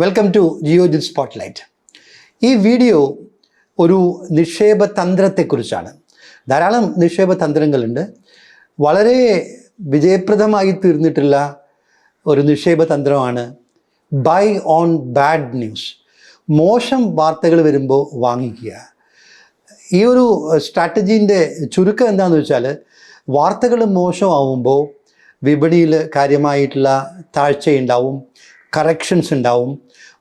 Welcome to Geojit spotlight ഈ video ഒരു നിക്ഷേപ തന്ത്രത്തെക്കുറിച്ചാണ്. ധാരാളം നിക്ഷേപ തന്ത്രങ്ങളുണ്ട്. വളരെ വിജയപ്രദമായി തീർന്നിട്ടുള്ള ഒരു നിക്ഷേപ തന്ത്രമാണ് ബൈ ഓൺ ബാഡ് ന്യൂസ് മോശം വാർത്തകൾ വരുമ്പോൾ വാങ്ങിക്കുക. ഈ ഒരു സ്ട്രാറ്റജീന്റെ ചുരുക്കം എന്താണെന്ന് വെച്ചാൽ വാർത്തകൾ മോശമാവുമ്പോൾ വിപണിയിൽ കാര്യമായിട്ടുള്ള താഴ്ചയുണ്ടാവും കറക്ഷൻസ് ഉണ്ടാവും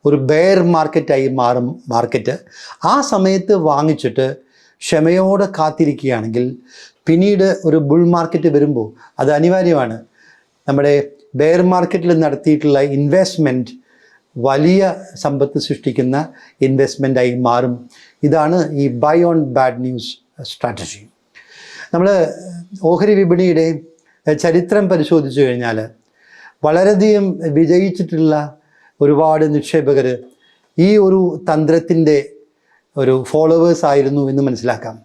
ഒരു ബെയർ മാർക്കറ്റായി മാറും മാർക്കറ്റ് ആ സമയത്ത് വാങ്ങിച്ചിട്ട് ക്ഷമയോടെ കാത്തിരിക്കുകയാണെങ്കിൽ പിന്നീട് ഒരു ബുൾ മാർക്കറ്റ് വരുമ്പോൾ അത് അനിവാര്യമാണ്. നമ്മുടെ ബെയർ മാർക്കറ്റിൽ നടത്തിയിട്ടുള്ള ഇൻവെസ്റ്റ്മെന്റ് വലിയ സമ്പത്ത് സൃഷ്ടിക്കുന്ന ഇൻവെസ്റ്റ്മെന്റായി മാറും. ഇതാണ് ഈ buy on bad news strategy നമ്മൾ ഓഹരി വിപണിയുടെ ചരിത്രം പരിശോധിച്ചു കഴിഞ്ഞാൽ വളരെയധികം വിജയിച്ചിട്ടുള്ള ഒരുപാട് നിക്ഷേപകർ ഈ ഒരു തന്ത്രത്തിന്റെ ഒരു ഫോളോവേഴ്സ് ആയിരുന്നു എന്ന് മനസ്സിലാക്കാം.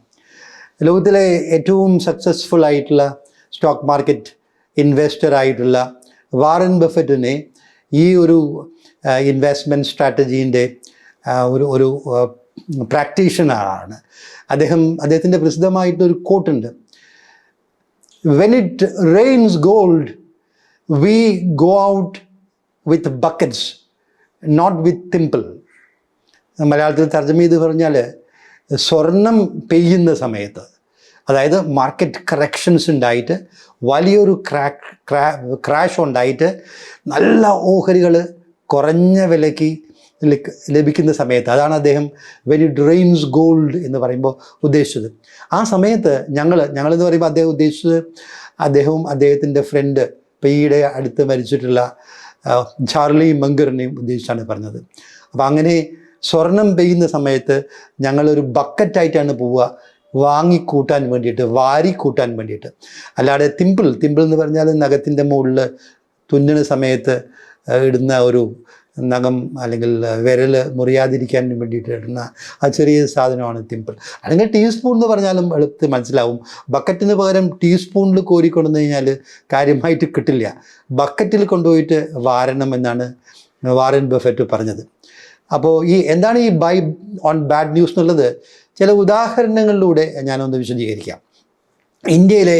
ലോകത്തിലെ ഏറ്റവും സക്സസ്ഫുൾ ആയിട്ടുള്ള സ്റ്റോക്ക് മാർക്കറ്റ് ഇൻവെസ്റ്റർ ആയിട്ടുള്ള വാറൻ ബഫറ്റിനെ ഈ ഒരു ഇൻവെസ്റ്റ്മെന്റ് സ്ട്രാറ്റജീന്റെ ഒരു ഒരു പ്രാക്ടീഷണറാണ് അദ്ദേഹം അദ്ദേഹത്തിന്റെ പ്രസിദ്ധമായിട്ടൊരു കോട്ടുണ്ട് when it rains gold we go out with buckets not with thimble മലയാളത്തിൽ തർജമ ചെയ്ത് പറഞ്ഞാൽ സ്വർണം പെയ്യുന്ന സമയത്ത് അതായത് മാർക്കറ്റ് കറക്ഷൻസ് ഉണ്ടായിട്ട് വലിയൊരു ക്രാക്ക് ക്രാ ക്രാഷ് ഉണ്ടായിട്ട് നല്ല ഓഹരികൾ കുറഞ്ഞ വിലയ്ക്ക് ലഭിക്കുന്ന സമയത്ത് അതാണ് അദ്ദേഹം വെൻ ഇറ്റ് റെയിൻസ് ഗോൾഡ് എന്ന് പറയുമ്പോൾ ഉദ്ദേശിച്ചത്. ആ സമയത്ത് ഞങ്ങൾ ഞങ്ങളെന്ന് പറയുമ്പോൾ അദ്ദേഹം ഉദ്ദേശിച്ചത് അദ്ദേഹവും അദ്ദേഹത്തിന്റെ ഫ്രണ്ട് ഈയിടെ അടുത്ത് മരിച്ചിട്ടുള്ള ചാർലി മങ്കറിനെയും ഉദ്ദേശിച്ചാണ് പറഞ്ഞത്. അപ്പോൾ അങ്ങനെ സ്വർണം പെയ്യുന്ന സമയത്ത് ഞങ്ങളൊരു ബക്കറ്റായിട്ടാണ് പോവുക. വാങ്ങിക്കൂട്ടാൻ വേണ്ടിയിട്ട് വാരി കൂട്ടാൻ വേണ്ടിയിട്ട്. അല്ലാതെ തിമ്പിൾ തിമ്പിൾ എന്ന് പറഞ്ഞാൽ നഖത്തിന്റെ മുകളിൽ തുന്നണ സമയത്ത് ഇടുന്ന ഒരു നഖം അല്ലെങ്കിൽ വിരൽ മുറിയാതിരിക്കാൻ വേണ്ടിയിട്ട് ഇടുന്ന ആ ചെറിയ സാധനമാണ് തിമ്പിൾ. അല്ലെങ്കിൽ ടീസ്പൂൺ എന്ന് പറഞ്ഞാലും എളുപ്പത്തിൽ മനസ്സിലാവും. ബക്കറ്റിന് പകരം ടീസ്പൂണിൽ കോരിക്കൊണ്ടു കഴിഞ്ഞാൽ കാര്യമായിട്ട് കിട്ടില്ല. ബക്കറ്റിൽ കൊണ്ടുപോയിട്ട് വാരണം എന്നാണ് വാറൻ ബഫറ്റ് പറഞ്ഞത്. അപ്പോൾ ഈ എന്താണ് ഈ ബൈ ഓൺ ബാഡ് ന്യൂസ് എന്നുള്ളത്? ചില ഉദാഹരണങ്ങളിലൂടെ ഞാനൊന്ന് വിശദീകരിക്കാം. ഇന്ത്യയിലെ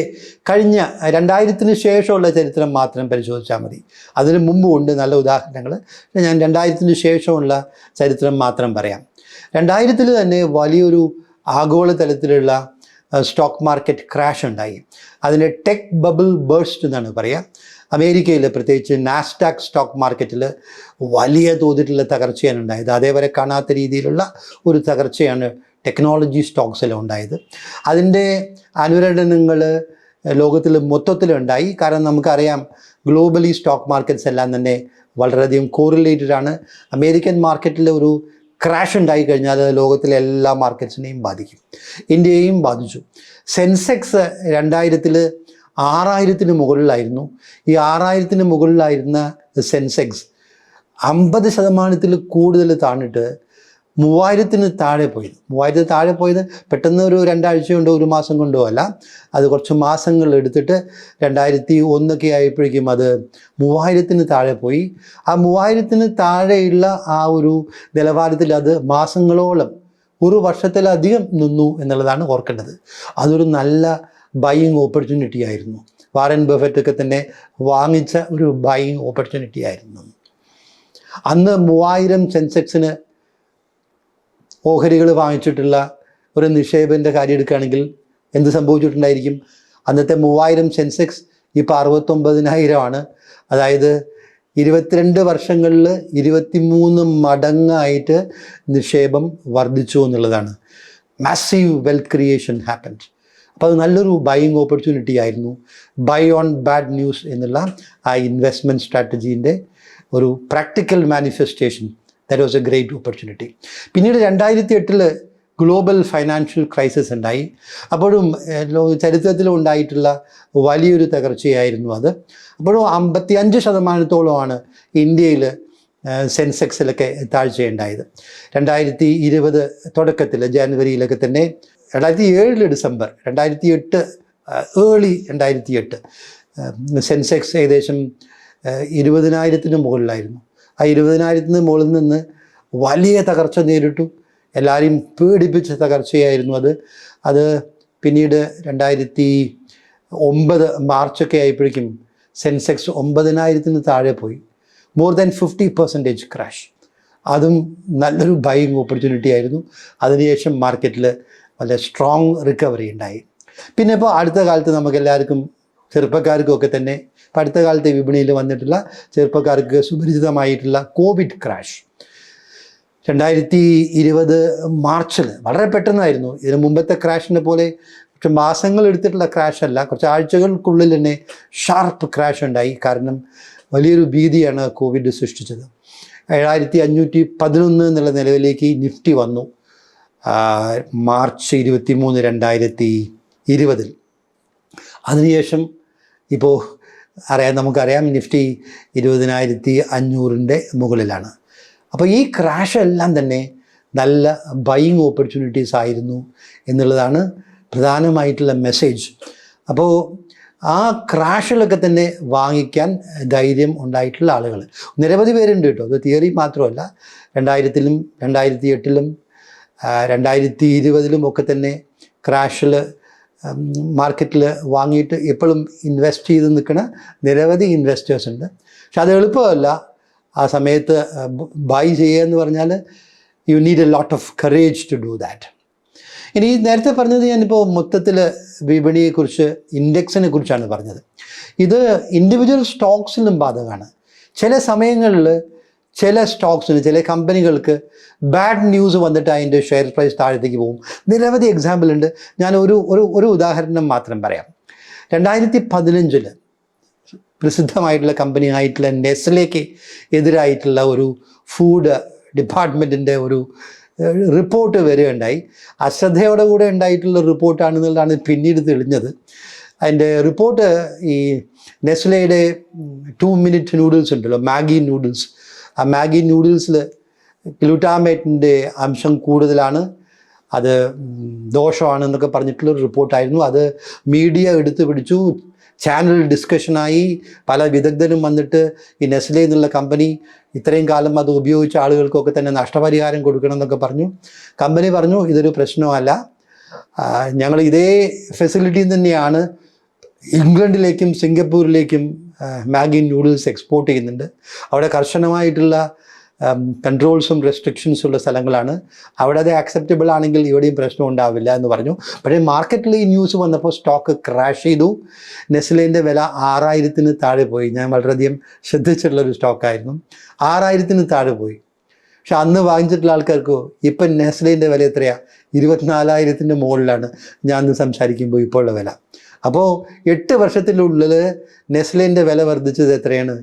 കഴിഞ്ഞ രണ്ടായിരത്തിന് ശേഷമുള്ള ചരിത്രം മാത്രം പരിശോധിച്ചാൽ മതി. അതിന് മുമ്പ് ഉണ്ട് നല്ല ഉദാഹരണങ്ങൾ. ഞാൻ രണ്ടായിരത്തിന് ശേഷമുള്ള ചരിത്രം മാത്രം പറയാം. രണ്ടായിരത്തിൽ തന്നെ വലിയൊരു ആഗോളതലത്തിലുള്ള സ്റ്റോക്ക് മാർക്കറ്റ് ക്രാഷ് ഉണ്ടായി. അതിനെ ടെക് ബബിൾ ബേഴ്സ്റ്റ് എന്നാണ് പറയുക അമേരിക്കയിൽ പ്രത്യേകിച്ച് നാസ്ഡാക്ക് സ്റ്റോക്ക് മാർക്കറ്റിൽ വലിയ തോതിലുള്ള തകർച്ചയാണ് ഉണ്ടായത്. അതേവരെ കാണാത്ത രീതിയിലുള്ള ഒരു തകർച്ചയാണ് ടെക്നോളജി സ്റ്റോക്സിൽ ഉണ്ടായത്. അതിന്റെ അനുരണനങ്ങൾ ലോകത്തിൽ മൊത്തത്തിലുണ്ടായി കാരണം നമുക്കറിയാം ഗ്ലോബലി സ്റ്റോക്ക് മാർക്കറ്റ്സ് എല്ലാം തന്നെ വളരെയധികം കോറിലേറ്റഡ് ആണ്. അമേരിക്കൻ മാർക്കറ്റിൽ ഒരു ക്രാഷ് ഉണ്ടായി കഴിഞ്ഞാൽ അത് ലോകത്തിലെ എല്ലാ മാർക്കറ്റ്സിനെയും ബാധിക്കും. ഇന്ത്യയെയും ബാധിച്ചു. സെൻസെക്സ് രണ്ടായിരത്തിൽ ആറായിരത്തിന് മുകളിലായിരുന്നു. ഈ ആറായിരത്തിന് മുകളിലായിരുന്ന സെൻസെക്സ് അമ്പത് ശതമാനത്തിൽ കൂടുതൽ താണിട്ട് മൂവായിരത്തിന് താഴെ പോയത്. മൂവായിരത്തിന് താഴെ പോയത് പെട്ടെന്ന് ഒരു രണ്ടാഴ്ച കൊണ്ടോ ഒരു മാസം കൊണ്ടോ അല്ല. അത് കുറച്ച് മാസങ്ങൾ എടുത്തിട്ട് രണ്ടായിരത്തി ഒന്നൊക്കെ ആയപ്പോഴേക്കും അത് മൂവായിരത്തിന് താഴെ പോയി. ആ മൂവായിരത്തിന് താഴെയുള്ള ആ ഒരു നിലവാരത്തിൽ അത് മാസങ്ങളോളം ഒരു വർഷത്തിലധികം നിന്നു എന്നുള്ളതാണ് ഓർക്കേണ്ടത്. അതൊരു നല്ല ബൈയിങ് ഓപ്പർച്യൂണിറ്റി ആയിരുന്നു. വാറൻ ബഫറ്റൊക്കെ തന്നെ വാങ്ങിച്ച ഒരു ബൈയിങ് ഓപ്പർച്യൂണിറ്റി ആയിരുന്നു. അന്ന് മൂവായിരം സെൻസെക്സിന് ഓഹരികൾ വാങ്ങിച്ചിട്ടുള്ള ഒരു നിക്ഷേപന്റെ കാര്യം എടുക്കുകയാണെങ്കിൽ എന്ത് സംഭവിച്ചിട്ടുണ്ടായിരിക്കും? അന്നത്തെ മൂവായിരം സെൻസെക്സ് ഇപ്പോൾ അറുപത്തൊമ്പതിനായിരമാണ്. അതായത് ഇരുപത്തിരണ്ട് വർഷങ്ങളിൽ ഇരുപത്തിമൂന്ന് മടങ്ങായിട്ട് നിക്ഷേപം വർദ്ധിച്ചു എന്നുള്ളതാണ്. മാസീവ് വെൽത്ത് ക്രിയേഷൻ ഹാപ്പൻഡ് അപ്പോൾ അത് നല്ലൊരു ബൈയിങ് ഓപ്പർച്യൂണിറ്റി ആയിരുന്നു. ബൈ ഓൺ ബാഡ് ന്യൂസ് എന്നുള്ള ആ ഇൻവെസ്റ്റ്മെന്റ് സ്ട്രാറ്റജീന്റെ ഒരു practical manifestation that was a great opportunity പിന്നീട് രണ്ടായിരത്തി എട്ടിൽ ഗ്ലോബൽ ഫൈനാൻഷ്യൽ ക്രൈസിസ് ഉണ്ടായി. അപ്പോഴും ചരിത്രത്തിൽ ഉണ്ടായിട്ടുള്ള വലിയൊരു തകർച്ചയായിരുന്നു അത്. അപ്പോഴും അമ്പത്തി അഞ്ച് ശതമാനത്തോളമാണ് ഇന്ത്യയിൽ സെൻസെക്സിലൊക്കെ താഴ്ചയുണ്ടായത്. രണ്ടായിരത്തി ഇരുപത് തുടക്കത്തിൽ ജാനുവരിയിലൊക്കെ തന്നെ രണ്ടായിരത്തി ഏഴിൽ ഡിസംബർ രണ്ടായിരത്തി എട്ട് ഏർലി രണ്ടായിരത്തി എട്ട് സെൻസെക്സ് ഏകദേശം ഇരുപതിനായിരത്തിന് മുകളിലായിരുന്നു. ആ ഇരുപതിനായിരത്തിന് മുകളിൽ നിന്ന് വലിയ തകർച്ച നേരിട്ടു. എല്ലാവരെയും പേടിപ്പിച്ച തകർച്ചയായിരുന്നു അത്. അത് പിന്നീട് രണ്ടായിരത്തി ഒമ്പത് മാർച്ചൊക്കെ ആയപ്പോഴേക്കും സെൻസെക്സ് ഒമ്പതിനായിരത്തിന് താഴെ പോയി. More than fifty percentage crash അതും നല്ലൊരു ബൈങ് ഓപ്പർച്യൂണിറ്റി ആയിരുന്നു. അതിനുശേഷം മാർക്കറ്റിൽ വളരെ സ്ട്രോങ് റിക്കവറി ഉണ്ടായി. പിന്നെ ഇപ്പോൾ അടുത്ത കാലത്ത് നമുക്ക് എല്ലാവർക്കും ചെറുപ്പക്കാർക്കും ഒക്കെ തന്നെ അടുത്ത കാലത്തെ വിപണിയിൽ വന്നിട്ടുള്ള ചെറുപ്പക്കാർക്ക് സുപരിചിതമായിട്ടുള്ള കോവിഡ് ക്രാഷ്. രണ്ടായിരത്തി ഇരുപത് മാർച്ചിൽ വളരെ പെട്ടെന്നായിരുന്നു. ഇതിന് മുമ്പത്തെ ക്രാഷിനെ പോലെ കുറച്ച് മാസങ്ങൾ എടുത്തിട്ടുള്ള ക്രാഷ് അല്ല കുറച്ച് ആഴ്ചകൾക്കുള്ളിൽ തന്നെ ഷാർപ്പ് ക്രാഷ് ഉണ്ടായി. കാരണം വലിയൊരു ഭീതിയാണ് കോവിഡ് സൃഷ്ടിച്ചത്. ഏഴായിരത്തി അഞ്ഞൂറ്റി പതിനൊന്ന് എന്നുള്ള നിലവിലേക്ക് നിഫ്റ്റി വന്നു. മാർച്ച് ഇരുപത്തി മൂന്ന് രണ്ടായിരത്തി ഇരുപതിൽ. അതിനുശേഷം ഇപ്പോൾ അറിയാം നമുക്കറിയാം നിഫ്റ്റി ഇരുപതിനായിരത്തി അഞ്ഞൂറിന്റെ മുകളിലാണ്. അപ്പോൾ ഈ ക്രാഷ് എല്ലാം തന്നെ നല്ല ബൈയിങ് ഓപ്പർച്യൂണിറ്റീസ് ആയിരുന്നു എന്നുള്ളതാണ് പ്രധാനമായിട്ടുള്ള മെസ്സേജ് അപ്പോൾ ആ ക്രാഷിലൊക്കെ തന്നെ വാങ്ങിക്കാൻ ധൈര്യം ഉണ്ടായിട്ടുള്ള ആളുകൾ. നിരവധി പേരുണ്ട് കേട്ടോ. അത് തിയറി മാത്രമല്ല. രണ്ടായിരത്തിലും രണ്ടായിരത്തി എട്ടിലും രണ്ടായിരത്തി ഇരുപതിലും ഒക്കെ തന്നെ ക്രാഷിൽ മാർക്കറ്റിൽ വാങ്ങിയിട്ട് എപ്പോഴും ഇൻവെസ്റ്റ് ചെയ്ത് നിൽക്കുന്ന നിരവധി ഇൻവെസ്റ്റേഴ്സ് ഉണ്ട്. പക്ഷെ അത് എളുപ്പമല്ല. ആ സമയത്ത് ബൈ ചെയ്യുക എന്ന് പറഞ്ഞാൽ you need a lot of courage to do that ഇനി നേരത്തെ പറഞ്ഞത് ഞാനിപ്പോൾ മൊത്തത്തിൽ വിപണിയെക്കുറിച്ച് ഇൻഡെക്സിനെ കുറിച്ചാണ് പറഞ്ഞത്. ഇത് ഇൻഡിവിജ്വൽ സ്റ്റോക്സിലും ബാധകമാണ്. ചില സമയങ്ങളിൽ ചില സ്റ്റോക്സിന് ചില കമ്പനികൾക്ക് ബാഡ് ന്യൂസ് വന്നിട്ട് അതിന്റെ ഷെയർ പ്രൈസ് താഴത്തേക്ക് പോകും. നിരവധി എക്സാമ്പിൾ ഉണ്ട്. ഞാൻ ഒരു ഒരു ഒരു ഉദാഹരണം മാത്രം പറയാം. രണ്ടായിരത്തി പതിനഞ്ചിൽ പ്രസിദ്ധമായിട്ടുള്ള കമ്പനി ആയിട്ടുള്ള നെസ്ലേക്ക് എതിരായിട്ടുള്ള ഒരു ഫുഡ് ഡിപ്പാർട്ട്മെന്റിന്റെ ഒരു റിപ്പോർട്ട് വരികയുണ്ടായി. അശ്രദ്ധയോടെ കൂടെ ഉണ്ടായിട്ടുള്ള റിപ്പോർട്ടാണെന്നുള്ളതാണ് പിന്നീട് തെളിഞ്ഞത്. അതിന്റെ റിപ്പോർട്ട് ഈ നെസ്ലയുടെ ടു മിനിറ്റ് നൂഡിൽസ് ഉണ്ടല്ലോ മാഗി നൂഡിൽസ് ആ മാഗി നൂഡിൽസിൽ ഗ്ലൂട്ടാമേറ്റിന്റെ അംശം കൂടുതലാണ്. അത് ദോഷമാണ് ദോഷമാണെന്നൊക്കെ പറഞ്ഞിട്ടുള്ളൊരു റിപ്പോർട്ടായിരുന്നു. അത് മീഡിയ എടുത്തു പിടിച്ചു. ചാനൽ ഡിസ്കഷനായി പല വിദഗ്ധരും വന്നിട്ട് ഈ നെസ്ലെ എന്നുള്ള കമ്പനി ഇത്രയും കാലം അത് ഉപയോഗിച്ച ആളുകൾക്കൊക്കെ തന്നെ നഷ്ടപരിഹാരം കൊടുക്കണം എന്നൊക്കെ പറഞ്ഞു. കമ്പനി പറഞ്ഞു ഇതൊരു പ്രശ്നമല്ല. ഞങ്ങൾ ഇതേ ഫെസിലിറ്റി തന്നെയാണ്. ഇംഗ്ലണ്ടിലേക്കും സിംഗപ്പൂരിലേക്കും മാഗി നൂഡിൽസ് എക്സ്പോർട്ട് ചെയ്യുന്നുണ്ട്. അവിടെ കർശനമായിട്ടുള്ള കൺട്രോൾസും റെസ്ട്രിക്ഷൻസും ഉള്ള സ്ഥലങ്ങളാണ്. അവിടെ അത് ആക്സെപ്റ്റബിൾ ആണെങ്കിൽ ഇവിടെയും പ്രശ്നം ഉണ്ടാവില്ല എന്ന് പറഞ്ഞു. പക്ഷേ മാർക്കറ്റിൽ ഈ ന്യൂസ് വന്നപ്പോൾ സ്റ്റോക്ക് ക്രാഷ് ചെയ്തു. നെസ്ലേന്റെ വില ആറായിരത്തിന് താഴെ പോയി. ഞാൻ വളരെയധികം ശ്രദ്ധിച്ചിട്ടുള്ള ഒരു സ്റ്റോക്കായിരുന്നു ആറായിരത്തിന് താഴെ പോയി. പക്ഷെ അന്ന് വാങ്ങിച്ചിട്ടുള്ള ആൾക്കാർക്കോ ഇപ്പം നെസ്ലേന്റെ വില എത്രയാണ് ഇരുപത്തിനാലായിരത്തിന്റെ മുകളിലാണ്. ഞാൻ സംസാരിക്കുമ്പോൾ ഇപ്പോൾ ഉള്ള വില. അപ്പോൾ എട്ട് വർഷത്തിനുള്ളിൽ നെസ്ലേന്റെ വില വർദ്ധിച്ചത് എത്രയാണ്?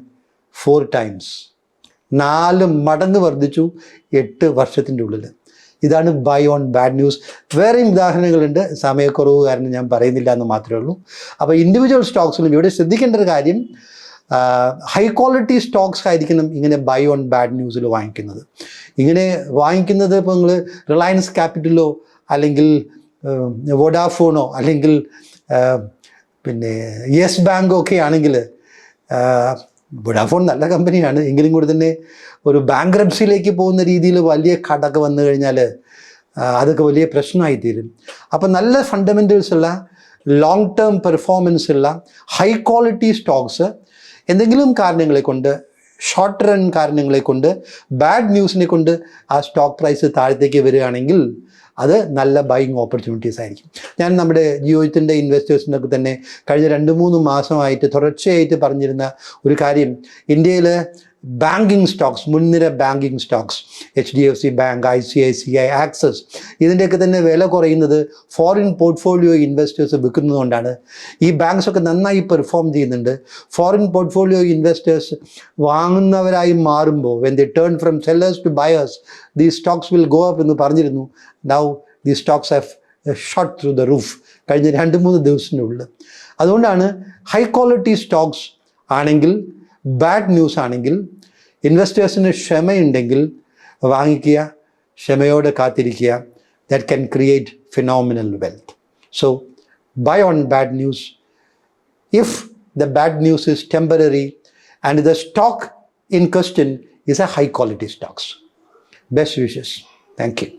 ഫോർ ടൈംസ് നാല് മടങ്ങ് വർദ്ധിച്ചു എട്ട് വർഷത്തിന്റെ ഉള്ളിൽ ഇതാണ് ബൈ ഓൺ ബാഡ് ന്യൂസ് വേറെയും ഉദാഹരണങ്ങളുണ്ട്. സമയക്കുറവ് കാരണം ഞാൻ പറയുന്നില്ല എന്ന് മാത്രമേ ഉള്ളൂ. അപ്പോൾ ഇൻഡിവിജ്വൽ സ്റ്റോക്സിലും ഇവിടെ ശ്രദ്ധിക്കേണ്ട ഒരു കാര്യം ഹൈ ക്വാളിറ്റി സ്റ്റോക്സ് ആയിരിക്കണം ഇങ്ങനെ ബൈ ഓൺ ബാഡ് ന്യൂസിൽ വാങ്ങിക്കുന്നത്. ഇങ്ങനെ വാങ്ങിക്കുന്നത് ഇപ്പോൾ നിങ്ങൾ റിലയൻസ് ക്യാപിറ്റലോ അല്ലെങ്കിൽ വോഡാഫോണോ അല്ലെങ്കിൽ പിന്നെ യെസ് ബാങ്ക് ഒക്കെ ആണെങ്കിൽ വോഡാഫോൺ നല്ല കമ്പനിയാണ്. എങ്കിലും കൂടി തന്നെ ഒരു ബാങ്ക്രപ്സിയിലേക്ക് പോകുന്ന രീതിയിൽ വലിയ കടക്ക് വന്നു കഴിഞ്ഞാൽ അതൊക്കെ വലിയ പ്രശ്നമായി തീരും അപ്പം നല്ല ഫണ്ടമെന്റൽസ് ഉള്ള ലോങ് ടേം പെർഫോമൻസ് ഉള്ള ഹൈ ക്വാളിറ്റി സ്റ്റോക്സ് എന്തെങ്കിലും കാരണങ്ങളെ കൊണ്ട് ഷോർട്ട് റൺ കാരണങ്ങളെ കൊണ്ട് ബാഡ് ന്യൂസിനെ കൊണ്ട് ആ സ്റ്റോക്ക് പ്രൈസ് താഴത്തേക്ക് വരികയാണെങ്കിൽ അത് നല്ല ബൈങ് ഓപ്പർച്യൂണിറ്റീസ് ആയിരിക്കും. ഞാൻ നമ്മുടെ ജിയോത്തിന്റെ ഇൻവെസ്റ്റേഴ്സിനൊക്കെ തന്നെ കഴിഞ്ഞ രണ്ട് മൂന്ന് മാസമായിട്ട് തുടർച്ചയായിട്ട് പറഞ്ഞിരുന്ന ഒരു കാര്യം. ഇന്ത്യയിൽ ബാങ്കിങ് സ്റ്റോക്സ് മുൻനിര banking stocks H D F C bank I C I C I Axis. ഇതിന്റെയൊക്കെ തന്നെ വില കുറയുന്നത് ഫോറിൻ പോർട്ട്ഫോളിയോ ഇൻവെസ്റ്റേഴ്സ് വിൽക്കുന്നതുകൊണ്ടാണ്. ഈ ബാങ്ക്സൊക്കെ നന്നായി പെർഫോം ചെയ്യുന്നുണ്ട്. ഫോറിൻ പോർട്ട്ഫോളിയോ ഇൻവെസ്റ്റേഴ്സ് വാങ്ങുന്നവരായി മാറുമ്പോൾ when the turn from sellers to buyers the stocks will go up എന്ന് പറഞ്ഞിരുന്നു. Now the stocks have shot through the roof കഴിഞ്ഞ രണ്ട് മൂന്ന് ദിവസത്തിനുള്ളിൽ. അതുകൊണ്ടാണ് ഹൈ ക്വാളിറ്റി സ്റ്റോക്സ് ആണെങ്കിൽ ബാഡ് ന്യൂസ് ആണെങ്കിൽ ഇൻവെസ്റ്റേഴ്സിന് ക്ഷമയുണ്ടെങ്കിൽ വാങ്ങിക്കുക ക്ഷമയോടെ കാത്തിരിക്കുക that can create phenomenal wealth so buy on bad news if the bad news is temporary and the stock in question is a high quality stocks. Best wishes. Thank you.